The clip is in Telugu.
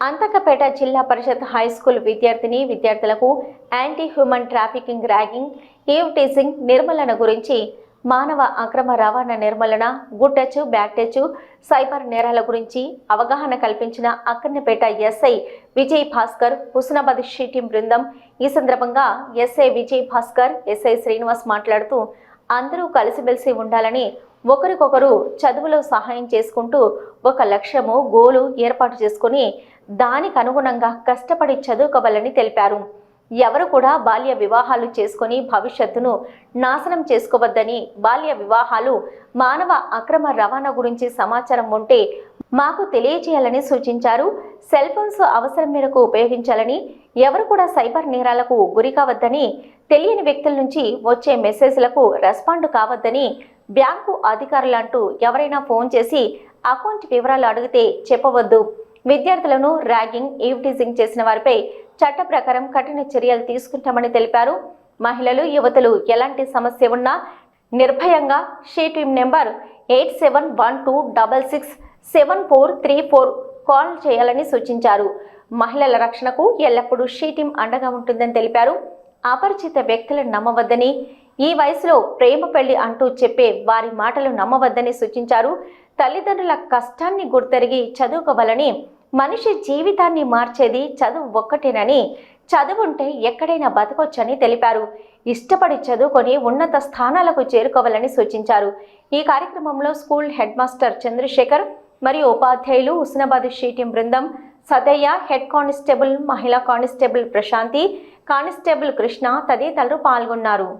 అంతకపేట జిల్లా పరిషత్ హై స్కూల్ విద్యార్థిని విద్యార్థులకు anti human trafficking ragging eve teasing నిర్మూలన గురించి మానవ అక్రమ రవాణా నిర్మూలన good touch bad touch cyber నేరాల గురించి అవగాహన కల్పించిన Akkannapet SI Vijay Bhaskar Husnabad she team బృందం. ఈ సందర్భంగా ఎస్ఐ విజయ్ భాస్కర్ ఎస్ఐ శ్రీనివాస్ మాట్లాడుతూ అందరూ కలిసిమెలిసి ఉండాలని ఒకరికొకరు చదువులో సహాయం చేసుకుంటూ ఒక లక్ష్యము గోలు ఏర్పాటు చేసుకుని దానికి అనుగుణంగా కష్టపడి చదువుకోవాలని తెలిపారు. ఎవరు కూడా బాల్య వివాహాలు చేసుకొని భవిష్యత్తును నాశనం చేసుకోవద్దని బాల్య వివాహాలు మానవ అక్రమ రవాణా గురించి సమాచారం ఉంటే మాకు తెలియజేయాలని సూచించారు. సెల్ ఫోన్స్ అవసరం మేరకు ఉపయోగించాలని ఎవరు కూడా సైబర్ నేరాలకు గురి కావద్దని తెలియని వ్యక్తుల నుంచి వచ్చే మెసేజ్లకు రెస్పాండ్ కావద్దని బ్యాంకు అధికారులంటూ ఎవరైనా ఫోన్ చేసి అకౌంట్ వివరాలు అడిగితే చెప్పవద్దు. విద్యార్థులను ర్యాగింగ్ ఈవ్టీజింగ్ చేసిన వారిపై చట్ట ప్రకారం కఠిన చర్యలు తీసుకుంటామని తెలిపారు. మహిళలు యువతలు ఎలాంటి సమస్య ఉన్నా నిర్భయంగా she team number eight seven one two double six seven four three four call చేయాలని సూచించారు. మహిళల రక్షణకు ఎల్లప్పుడూ షీ టీమ్ అండగా ఉంటుందని తెలిపారు. అపరిచిత వ్యక్తులను నమ్మవద్దని ఈ వయసులో ప్రేమ పెళ్ళి అంటూ చెప్పే వారి మాటలు నమ్మవద్దని సూచించారు. తల్లిదండ్రుల కష్టాన్ని గుర్తెరిగి చదువుకోవాలని మనిషి జీవితాన్ని మార్చేది చదువు ఒక్కటేనని చదువుంటే ఎక్కడైనా బతకొచ్చని తెలిపారు. ఇష్టపడి చదువుకొని ఉన్నత స్థానాలకు చేరుకోవాలని సూచించారు. ఈ కార్యక్రమంలో స్కూల్ హెడ్ మాస్టర్ చంద్రశేఖర్ మరియు ఉపాధ్యాయులు హుస్నాబాద్ షీటిం బృందం సదయ్య హెడ్ కానిస్టేబుల్ మహిళా కానిస్టేబుల్ ప్రశాంతి కానిస్టేబుల్ కృష్ణ తదితరులు పాల్గొన్నారు.